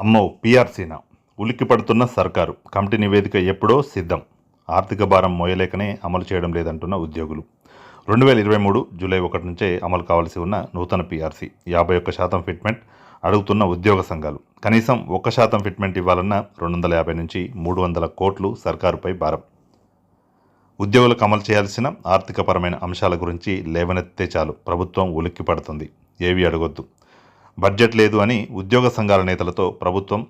అమ్మో పీఆర్సీన ఉలిక్కి పడుతున్న సర్కారు. కమిటీ నివేదిక ఎప్పుడో సిద్ధం. ఆర్థిక భారం మోయలేకనే అమలు చేయడం లేదంటున్న ఉద్యోగులు. రెండు వేల ఇరవై మూడు జూలై ఒకటి నుంచే అమలు కావాల్సి ఉన్న నూతన పీఆర్సీ యాభై ఒక్క శాతం ఫిట్మెంట్ అడుగుతున్న ఉద్యోగ సంఘాలు. కనీసం ఒక్క శాతం ఫిట్మెంట్ ఇవ్వాలన్న రెండు వందల యాభై నుంచి మూడు వందల కోట్లు సర్కారుపై భారం. ఉద్యోగులకు అమలు చేయాల్సిన ఆర్థికపరమైన అంశాల గురించి లేవనెత్తే చాలు. ప్రభుత్వం ఉలిక్కి పడుతుంది. ఏవి అడగొద్దు. బడ్జెట్ లేదు అని ఉద్యోగ సంఘాల నేతలతో ప్రభుత్వం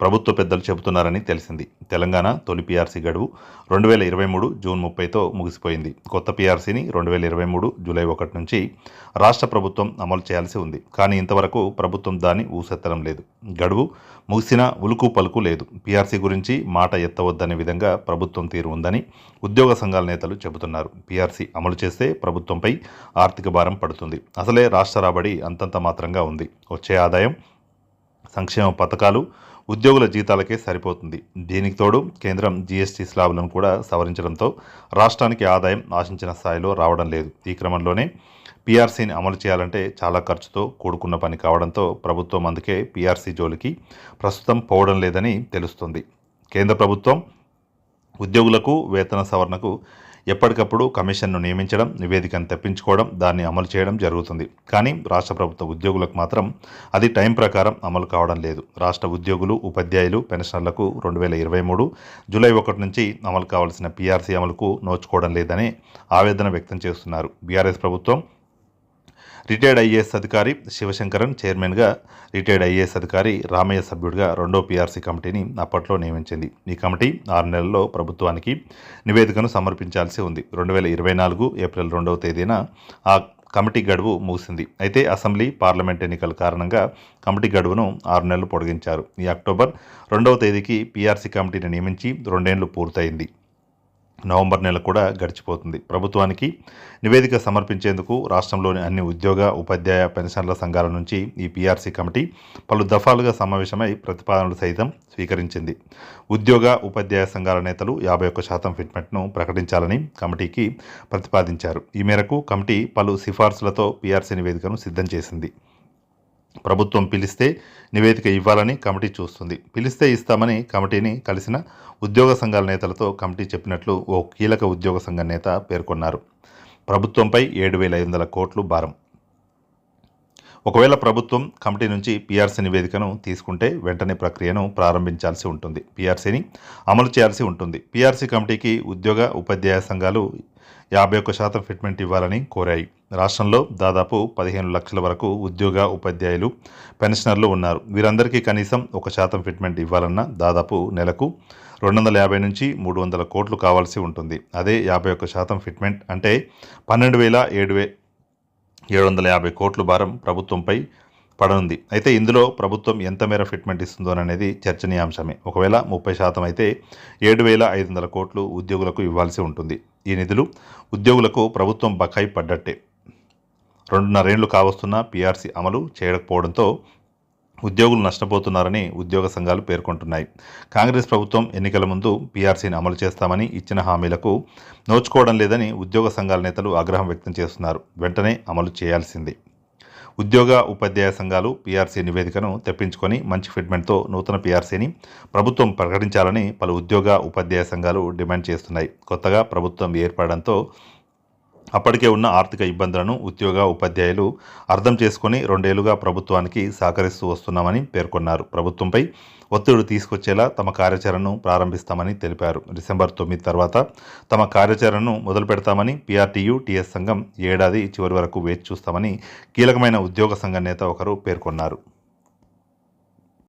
ప్రభుత్వ పెద్దలు చెబుతున్నారని తెలిసింది. తెలంగాణ తొలి పీఆర్సీ గడువు రెండు వేల ఇరవై మూడు జూన్ ముప్పైతో ముగిసిపోయింది. కొత్త పీఆర్సీని రెండు వేల ఇరవై మూడు జూలై ఒకటి నుంచి రాష్ట్ర ప్రభుత్వం అమలు చేయాల్సి ఉంది. కానీ ఇంతవరకు ప్రభుత్వం దాన్ని ఊసెత్తడం లేదు. గడువు ముగిసిన ఉలుకు పలుకు లేదు. పీఆర్సీ గురించి మాట ఎత్తవద్దనే విధంగా ప్రభుత్వం తీరు ఉందని ఉద్యోగ సంఘాల నేతలు చెబుతున్నారు. పీఆర్సీ అమలు చేస్తే ప్రభుత్వంపై ఆర్థిక భారం పడుతుంది. అసలే రాష్ట్ర రాబడి అంతంత మాత్రంగా ఉంది. వచ్చే ఆదాయం సంక్షేమ పథకాలు ఉద్యోగుల జీతాలకే సరిపోతుంది. దీనికి తోడు కేంద్రం జీఎస్టీ స్లాబులను కూడా సవరించడంతో రాష్ట్రానికి ఆదాయం ఆశించిన స్థాయిలో రావడం లేదు. ఈ క్రమంలోనే పీఆర్సీని అమలు చేయాలంటే చాలా ఖర్చుతో కూడుకున్న పని కావడంతో ప్రభుత్వం అందుకే పీఆర్సీ జోలికి ప్రస్తుతం పోవడం లేదని తెలుస్తుంది. కేంద్ర ప్రభుత్వం ఉద్యోగులకు వేతన సవరణకు ఎప్పటికప్పుడు కమిషన్ను నియమించడం నివేదికను తెప్పించుకోవడం దాన్ని అమలు చేయడం జరుగుతుంది. కానీ రాష్ట్ర ప్రభుత్వ ఉద్యోగులకు మాత్రం అది టైం ప్రకారం అమలు కావడం లేదు. రాష్ట్ర ఉద్యోగులు ఉపాధ్యాయులు పెన్షనర్లకు రెండు వేల ఇరవై మూడు జూలై ఒకటి నుంచి అమలు కావాల్సిన పీఆర్సీ అమలుకు నోచుకోవడం లేదని ఆవేదన వ్యక్తం చేస్తున్నారు. బీఆర్ఎస్ ప్రభుత్వం రిటైర్డ్ ఐఏఎస్ అధికారి శివశంకరన్ చైర్మన్గా రిటైర్డ్ ఐఏఎస్ అధికారి రామయ్య సభ్యుడిగా రెండో పీఆర్సీ కమిటీని అప్పట్లో నియమించింది. ఈ కమిటీ ఆరు నెలల్లో ప్రభుత్వానికి నివేదికను సమర్పించాల్సి ఉంది. రెండు వేల ఇరవై నాలుగు ఏప్రిల్ రెండవ తేదీన ఆ కమిటీ గడువు ముగిసింది. అయితే అసెంబ్లీ పార్లమెంట్ ఎన్నికల కారణంగా కమిటీ గడువును ఆరు నెలలు పొడిగించారు. ఈ అక్టోబర్ రెండవ తేదీకి పీఆర్సీ కమిటీని నియమించి రెండేళ్ళు పూర్తయింది. నవంబర్ నెల కూడా గడిచిపోతుంది. ప్రభుత్వానికి నివేదిక సమర్పించేందుకు రాష్ట్రంలోని అన్ని ఉద్యోగ ఉపాధ్యాయ పెన్షన్ల సంఘాల నుంచి ఈ పీఆర్సీ కమిటీ పలు దఫాలుగా సమావేశమై ప్రతిపాదనలు సైతం స్వీకరించింది. ఉద్యోగ ఉపాధ్యాయ సంఘాల నేతలు యాభై ఒక్క శాతం ఫిట్మెంట్ను ప్రకటించాలని కమిటీకి ప్రతిపాదించారు. ఈ మేరకు కమిటీ పలు సిఫార్సులతో పీఆర్సీ నివేదికను సిద్ధం చేసింది. ప్రభుత్వం పిలిస్తే నివేదిక ఇవ్వాలని కమిటీ చూస్తుంది. పిలిస్తే ఇస్తామని కమిటీని కలిసిన ఉద్యోగ సంఘాల నేతలతో కమిటీ చెప్పినట్లు ఓ కీలక ఉద్యోగ సంఘ నేత పేర్కొన్నారు. ప్రభుత్వంపై ఏడు వేల ఐదు వందల కోట్లు భారం. ఒకవేళ ప్రభుత్వం కమిటీ నుంచి పీఆర్సీ నివేదికను తీసుకుంటే వెంటనే ప్రక్రియను ప్రారంభించాల్సి ఉంటుంది. పీఆర్సీని అమలు చేయాల్సి ఉంటుంది. పీఆర్సీ కమిటీకి ఉద్యోగ ఉపాధ్యాయ సంఘాలు యాభై ఒక్క శాతం ఫిట్మెంట్ ఇవ్వాలని కోరాయి. రాష్ట్రంలో దాదాపు పదిహేను లక్షల వరకు ఉద్యోగ ఉపాధ్యాయులు పెన్షనర్లు ఉన్నారు. వీరందరికీ కనీసం ఒక శాతం ఫిట్మెంట్ ఇవ్వాలన్న దాదాపు నెలకు రెండు వందల యాభై నుంచి మూడు వందల కోట్లు కావాల్సి ఉంటుంది. అదే యాభై ఒక్క శాతం ఫిట్మెంట్ అంటే పన్నెండు వేల ఏడు వే ఏడు వందల యాభై కోట్లు భారం ప్రభుత్వంపై పడనుంది. అయితే ఇందులో ప్రభుత్వం ఎంత మేర ఫిట్మెంట్ ఇస్తుందోననేది చర్చనీయాంశమే. ఒకవేళ ముప్పై శాతం అయితే ఏడు వేల ఐదు వందల కోట్లు ఉద్యోగులకు ఇవ్వాల్సి ఉంటుంది. ఈ నిధులు ఉద్యోగులకు ప్రభుత్వం బకాయి పడ్డట్టే. రెండున్నరేళ్ళు కావస్తున్న పీఆర్సీ అమలు చేయకపోవడంతో ఉద్యోగులు నష్టపోతున్నారని ఉద్యోగ సంఘాలు పేర్కొంటున్నాయి. కాంగ్రెస్ ప్రభుత్వం ఎన్నికల ముందు పీఆర్సీని అమలు చేస్తామని ఇచ్చిన హామీలకు నోచుకోవడం లేదని ఉద్యోగ సంఘాల నేతలు ఆగ్రహం వ్యక్తం చేస్తున్నారు. వెంటనే అమలు చేయాల్సింది. ఉద్యోగ ఉపాధ్యాయ సంఘాలు పీఆర్సీ నివేదికను తెప్పించుకొని మంచి ఫిట్మెంట్తో నూతన పీఆర్సీని ప్రభుత్వం ప్రకటించాలని పలు ఉద్యోగ ఉపాధ్యాయ సంఘాలు డిమాండ్ చేస్తున్నాయి. కొత్తగా ప్రభుత్వం ఏర్పడడంతో అప్పటికే ఉన్న ఆర్థిక ఇబ్బందులను ఉద్యోగ ఉపాధ్యాయులు అర్థం చేసుకొని రెండేళ్ళుగా ప్రభుత్వానికి సహకరిస్తూ వస్తున్నామని పేర్కొన్నారు. ప్రభుత్వంపై ఒత్తిడి తీసుకొచ్చేలా తమ కార్యాచరణను ప్రారంభిస్తామని తెలిపారు. డిసెంబర్ తొమ్మిది తర్వాత తమ కార్యాచరణను మొదలు పెడతామని పీఆర్టీయూ టీఎస్ సంఘం ఏడాది చివరి వరకు వేచి చూస్తామని కీలకమైన ఉద్యోగ సంఘ నేత ఒకరు పేర్కొన్నారు.